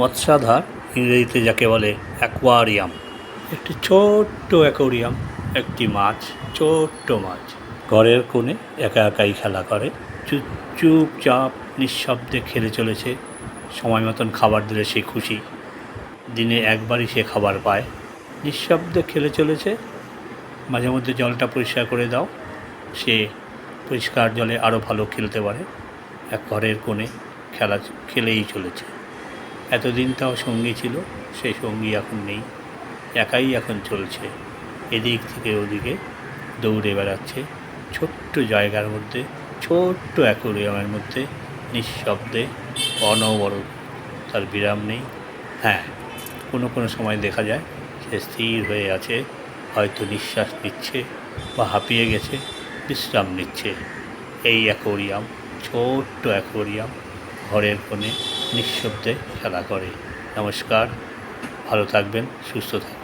মৎস্যাধার ইংরেজিতে যাকে বলে অ্যাকোয়ারিয়াম। একটি ছোট্ট অ্যাকোয়ারিয়াম, একটি মাছ, ছোট্ট মাছ। ঘরের কোণে একা একাই খেলা করে। চুপ, চুপচাপ, নিঃশব্দে খেলে চলেছে। সময় মতন খাবার দিলে সে খুশি। দিনে একবারই সে খাবার পায়। নিঃশব্দে খেলে চলেছে। মাঝে মধ্যে জলটা পরিষ্কার করে দাও। সে পরিষ্কার জলে আরও ভালো খেলতে পারে। এক ঘরের কোণে খেলা, খেলেই চলেছে। এতদিন তাও সঙ্গী ছিল, সে সঙ্গী এখন নেই। একাই এখন চলছে। এদিক থেকে ওদিকে দৌড়ে বেড়াচ্ছে। ছোট্ট জায়গার মধ্যে, ছোট্ট অ্যাকোরিয়ামের মধ্যে নিঃশব্দে অনবরত তার বিরাম নেই। হ্যাঁ কোনো কোনো সময় দেখা যায় সে স্থির হয়ে আছে, হয়তো নিঃশ্বাস নিচ্ছে বা হাঁপিয়ে গেছে, বিশ্রাম নিচ্ছে। এই অ্যাকোরিয়াম, ছোট্ট অ্যাকোরিয়াম ঘরের কোণে নিঃশব্দে খেলা করে। নমস্কার ভালো থাকবেন সুস্থ থাকবেন।